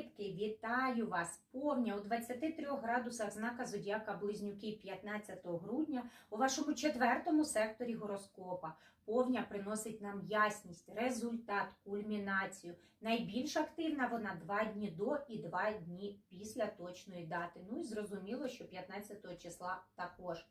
Рибки, вітаю вас! Повня у 23 градусах знака Зодіака Близнюки 15 грудня у вашому четвертому секторі гороскопа. Повня приносить нам ясність, результат, кульмінацію. Найбільш активна вона два дні до і два дні після точної дати. Ну і зрозуміло, що 15 числа також.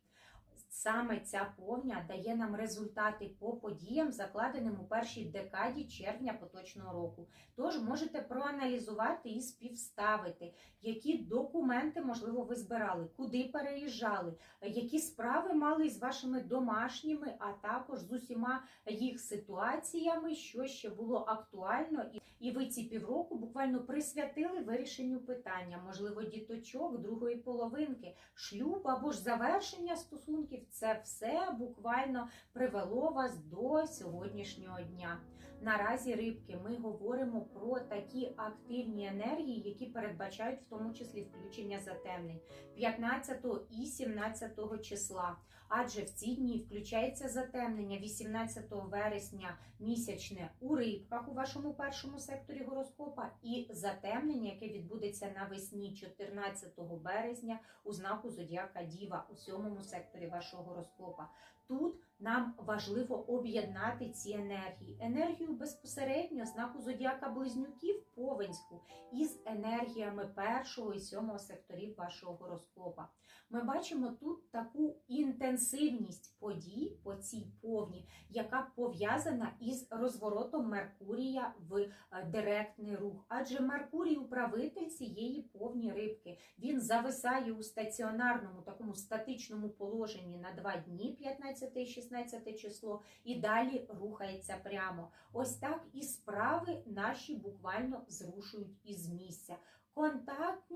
Саме ця повня дає нам результати по подіям, закладеним у першій декаді червня поточного року. Тож можете проаналізувати і співставити, які документи, можливо, ви збирали, куди переїжджали, які справи мали з вашими домашніми, а також з усіма їх ситуаціями, що ще було актуально, і- ви ці півроку буквально присвятили вирішенню питання, можливо, діточок другої половинки, шлюб або ж завершення стосунків. Це все буквально привело вас до сьогоднішнього дня. Наразі рибки ми говоримо про такі активні енергії, які передбачають в тому числі включення затемнень 15 і 17 числа. Адже в ці дні включається затемнення 18 вересня місячне у рибках у вашому першому секторі гороскопа, і затемнення, яке відбудеться навесні 14 березня у знаку Зодіака Діва у сьомому секторі вашого гороскопа. Тут нам важливо об'єднати ці енергії. Енергію безпосередньо знаку Зодіака Близнюків Повенську із енергіями першого і сьомого секторів вашого гороскопа. Ми бачимо тут таку інтенсивність подій по цій повні, яка пов'язана із розворотом Меркурія в е, директний рух. Адже Меркурій управитель цієї повні рибки. Він зависає у стаціонарному такому статичному положенні на два дні, 15 і 16 число, і далі рухається прямо. Ось так і справи наші буквально зрушують із місця. Контактність,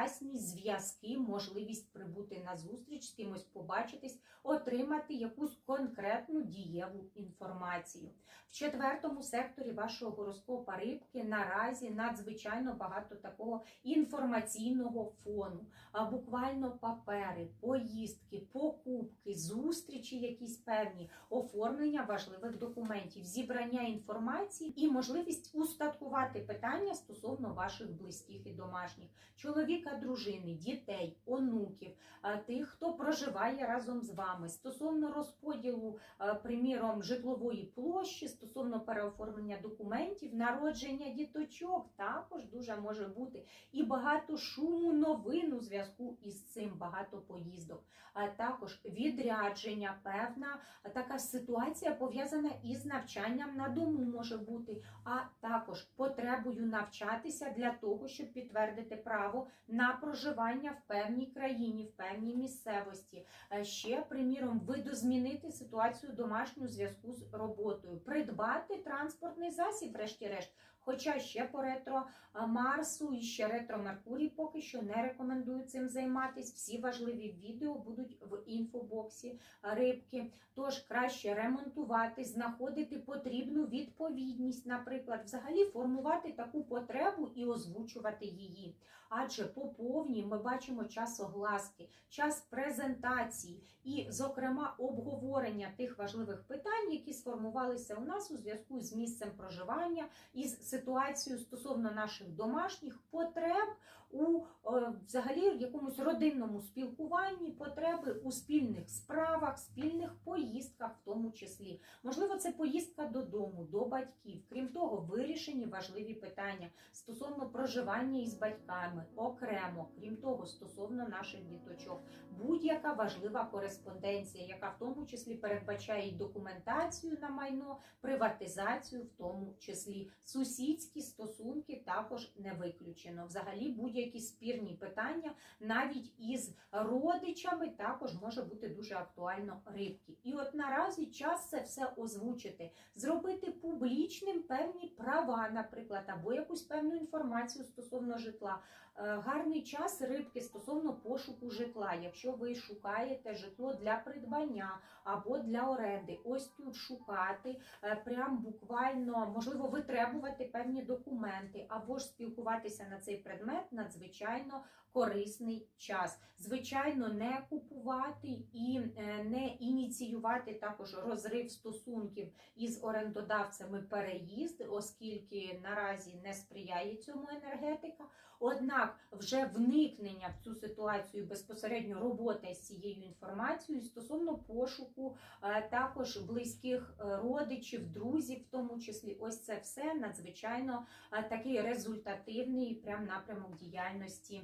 ясність, зв'язки, можливість прибути на зустріч з кимось, побачитись, отримати якусь конкретну дієву інформацію. В четвертому секторі вашого гороскопа рибки наразі надзвичайно багато такого інформаційного фону, а буквально папери, поїздки, покупки, зустрічі, якісь певні, оформлення важливих документів, зібрання інформації і можливість устаткувати питання стосовно ваших близьких і домашніх, чоловіка, дружини, дітей, онуків, тих, хто проживає разом з вами, стосовно розподілу, приміром, житлової площі, стосовно переоформлення документів, народження діточок, також дуже може бути і багато шуму новин у зв'язку із цим, багато поїздок, також відрядження, певна така ситуація пов'язана із навчанням на дому може бути, а також потребою навчатися для того, щоб підтвердити право на проживання в певній країні, в певній місцевості. Е, Ще, приміром, видозмінити ситуацію домашню зв'язку з роботою, придбати транспортний засіб, врешті-решт. Хоча ще по ретро Марсу і ще ретро Меркурій поки що не рекомендую цим займатися. Всі важливі відео будуть в інфобоксі рибки. Тож краще ремонтувати, знаходити потрібну відповідність, наприклад, взагалі формувати таку потребу і озвучувати її. Адже по повній ми бачимо час огласки, час презентації і, зокрема, обговорення тих важливих питань, які сформувалися у нас у зв'язку з місцем проживання, із ситуацією стосовно наших домашніх потреб у е, взагалі якомусь родинному спілкуванні, потреби у спільних справах, спільних поїздках, в тому числі. Можливо, це поїздка додому, до батьків. Крім того, вирішені важливі питання стосовно проживання із батьками окремо, крім того, стосовно наших діточок. Будь-яка важлива кореспонденція, яка в тому числі передбачає документацію на майно, приватизацію, в тому числі сусідські стосунки також не виключено. Взагалі, будь-які спірні питання навіть із родичами також може бути дуже актуально рибки. І от наразі час це все озвучити, зробити публічним певні права, наприклад, або якусь певну інформацію стосовно житла. Е, Гарний час рибки стосовно пошуку житла. Якщо ви шукаєте житло для придбання або для оренди, ось тут шукати, е, прям буквально можливо витребувати певні документи або ж спілкуватися на цей предмет надзвичайно корисний час. Звичайно, не купувати і е, не ініціювати також розрив стосунків із орендодавцями переїзд, оскільки наразі не сприяє цьому енергетика. Однак, вже вникнення в цю ситуацію безпосередньо робота з цією інформацією стосовно пошуку е, також близьких е, родичів, друзів, в тому числі, ось це все надзвичайно е, такий результативний прям напрямок діяльності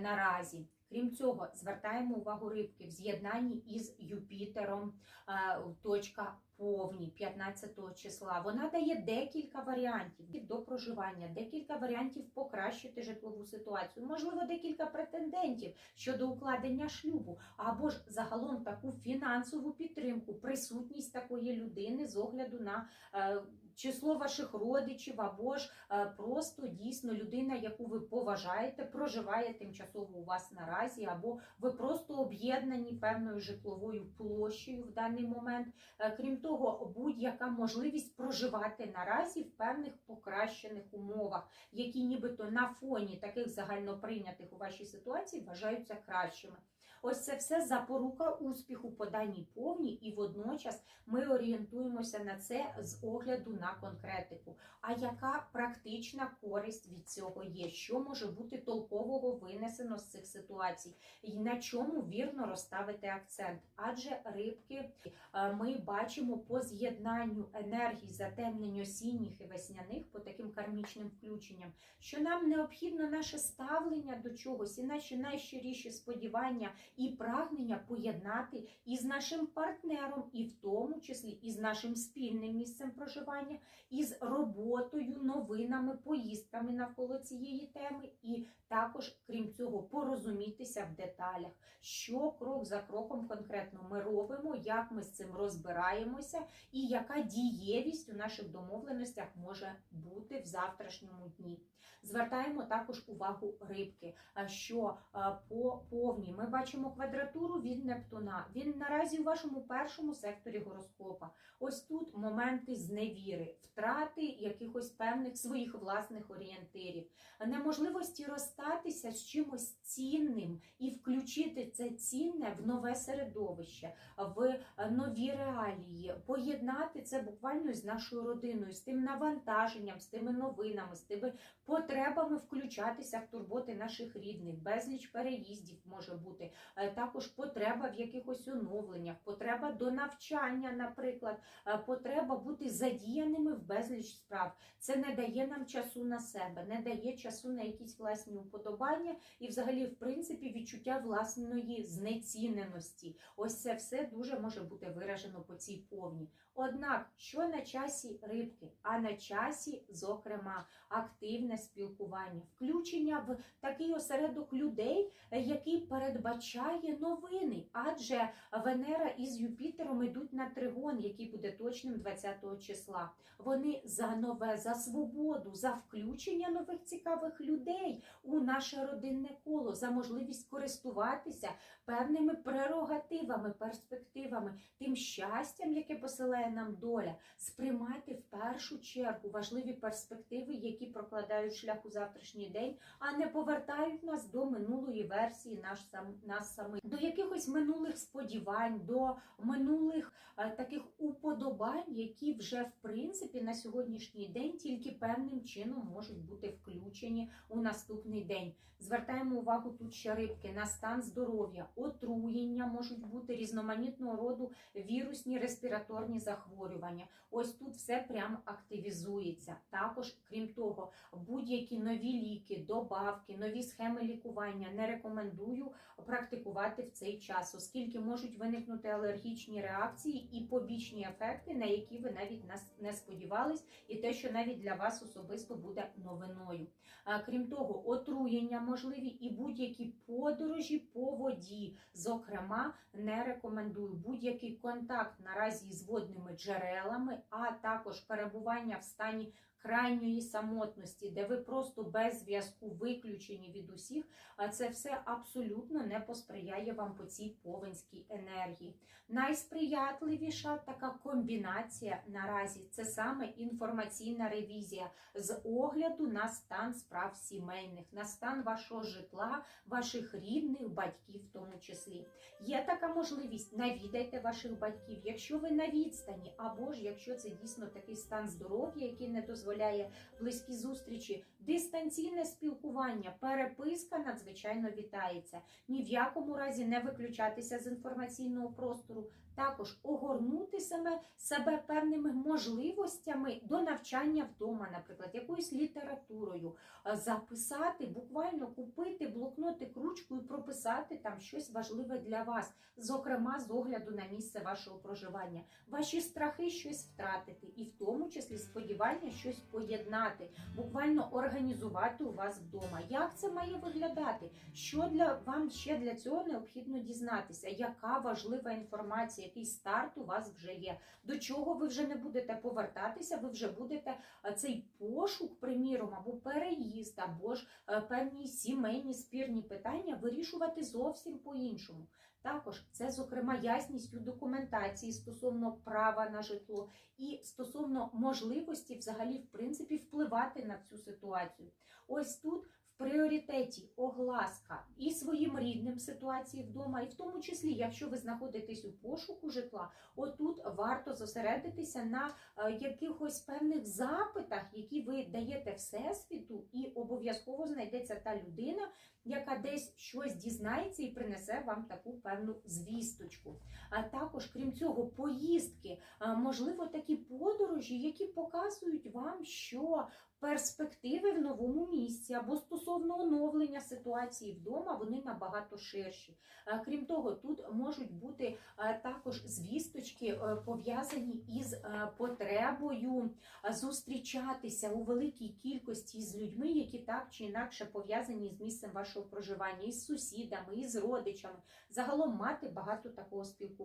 наразі. Крім цього, звертаємо увагу рибки в з'єднанні із Юпітером. е, Точка повні 15 числа. Вона дає декілька варіантів до проживання, декілька варіантів покращити житлову ситуацію, можливо, декілька претендентів щодо укладення шлюбу, або ж загалом таку фінансову підтримку, присутність такої людини з огляду на е, число ваших родичів, або ж е, просто дійсно людина, яку ви поважаєте, проживає тимчасово у вас наразі, або ви просто об'єднані певною житловою площею в даний момент. Е, Крім того, будь-яка можливість проживати наразі в певних покращених умовах, які нібито на фоні таких загальноприйнятих у вашій ситуації вважаються кращими. Ось це все запорука успіху по даній повні, і водночас ми орієнтуємося на це з огляду на конкретику. А яка практична користь від цього є? Що може бути толкового винесено з цих ситуацій? І на чому вірно розставити акцент? Адже рибки е, ми бачимо по з'єднанню енергій затемнень осінніх і весняних по таким кармічним включенням, що нам необхідно наше ставлення до чогось і наші найщиріші сподівання і прагнення поєднати із нашим партнером, і в тому числі із нашим спільним місцем проживання, із роботою, новинами, поїздками навколо цієї теми, і також, крім цього, порозумітися в деталях, що крок за кроком конкретно ми робимо, як ми з цим розбираємося, і яка дієвість у наших домовленостях може бути в завтрашньому дні. Звертаємо також увагу рибки, що по повній ми бачимо квадратуру від Нептуна. Він наразі у вашому першому секторі гороскопа. Ось тут моменти зневіри, втрати якихось певних своїх власних орієнтирів, неможливості розстатися з чимось цінним включити це цінне в нове середовище, в нові реалії, поєднати це буквально з нашою родиною, з тим навантаженням, з тими новинами, з тими потребами включатися в турботи наших рідних, безліч переїздів може бути, Е, також потреба в якихось оновленнях, потреба до навчання, наприклад, е, потреба бути задіяними в безліч справ. Це не дає нам часу на себе, не дає часу на якісь власні уподобання і, взагалі, в принципі, відчуття власної знеціненості. Ось це все дуже може бути виражено по цій повні. Однак, що на часі рибки, а на часі, зокрема, активне спілкування, включення в такий осередок людей, який передбачає новини, адже Венера із Юпітером йдуть на тригон, який буде точним 20 числа. Вони за нове, за свободу, за включення нових цікавих людей у наше родинне коло, за можливість користуватися певними прерогативами, перспективами, тим щастям, яке посилає нам доля, сприймати в першу чергу важливі перспективи, які прокладають шлях у завтрашній день, а не повертають нас до минулої версії наш сам нас самих, до якихось минулих сподівань, до минулих е, таких уподобань, які вже в принципі на сьогоднішній день тільки певним чином можуть бути включені у наступний день. Звертаємо увагу тут ще рибки на стан здоров'я, отруєння можуть бути різноманітного роду вірусні респіраторні захворювання. Ось тут все прямо активізується. Також, крім того, будь-які нові ліки, добавки, нові схеми лікування не рекомендую практикувати в цей час, оскільки можуть виникнути алергічні реакції і побічні ефекти, на які ви навіть не сподівались, і те, що навіть для вас особисто буде новиною. Крім того, отруєння можливі і будь-які подорожі по воді, зокрема, не рекомендую будь-який контакт наразі з водними джерелами, а також перебування в стані крайньої самотності, де ви просто без зв'язку виключені від усіх, а це все абсолютно не посприяє вам по цій повенській енергії. Найсприятливіша така комбінація наразі це саме інформаційна ревізія з огляду на стан справ сімейних, на стан вашого житла, ваших рідних, батьків в тому числі. Є така можливість, навідайте ваших батьків, якщо ви на відстані, або ж якщо це дійсно такий стан здоров'я, який не дозволяє близькі зустрічі, дистанційне спілкування, переписка надзвичайно вітається. Ні в якому разі не виключатися з інформаційного простору. Також огорнути себе, себе певними можливостями до навчання вдома, наприклад, якоюсь літературою, е, записати, буквально купити блокнотик, ручку і прописати там щось важливе для вас, зокрема з огляду на місце вашого проживання, ваші страхи щось втратити, і в тому числі сподівання щось поєднати, буквально організувати у вас вдома. Як це має виглядати? Що для вам ще для цього необхідно дізнатися? Яка важлива інформація, який старт у вас вже є? До чого ви вже не будете повертатися? Ви вже будете е, цей пошук, приміром, або переїзд, або ж е, певні сімейні спірні питання вирішувати зовсім по-іншому. Також це, зокрема, ясність у документації стосовно права на житло і стосовно можливості, взагалі, в принципі, впливати на цю ситуацію. Ось тут пріоритеті огласка і своїм рідним ситуації вдома, і в тому числі, якщо ви знаходитесь у пошуку житла, отут варто зосередитися на е, якихось певних запитах, які ви даєте всесвіту, і обов'язково знайдеться та людина, яка десь щось дізнається і принесе вам таку певну звісточку. А також, крім цього, поїздки, можливо, такі подорожі, які показують вам, що перспективи в новому місці або стосовно оновлення ситуації вдома, вони набагато ширші. Крім того, тут можуть бути також звісточки е, пов'язані із е, потребою зустрічатися у великій кількості з людьми, які так чи інакше пов'язані з місцем вашого проживання, із сусідами, із родичами. Загалом мати багато такого спілкування.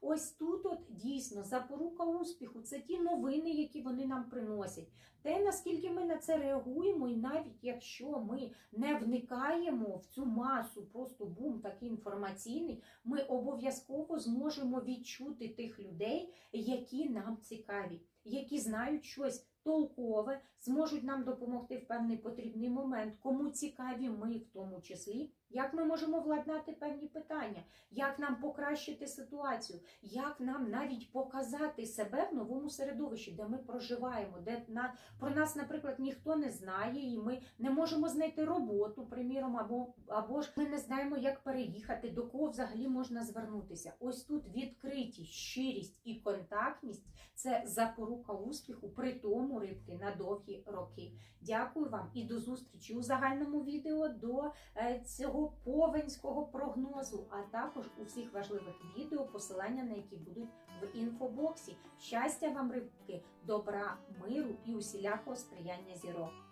Ось тут, от дійсно, запорука успіху це ті новини, які вони нам приносять. Те, наскільки ми на це реагуємо, і навіть якщо ми не вникаємо в цю масу, просто бум такий інформаційний, ми обов'язково зможемо відчути тих людей, які нам цікаві, які знають щось толкове, зможуть нам допомогти в певний потрібний момент, кому цікаві ми в тому числі. Як ми можемо владнати певні питання, як нам покращити ситуацію, як нам навіть показати себе в новому середовищі, де ми проживаємо, де на про нас, наприклад, ніхто не знає, і ми не можемо знайти роботу, приміром, або або ж ми не знаємо, як переїхати, до кого взагалі можна звернутися. Ось тут відкритість, щирість і контактність це запорука успіху, при тому рибки на довгі роки. Дякую вам і до зустрічі у загальному відео до е, цього повенського прогнозу, а також у всіх важливих відео, посилання на які будуть в інфобоксі. Щастя вам, рибки, добра, миру і усілякого сприяння зірок.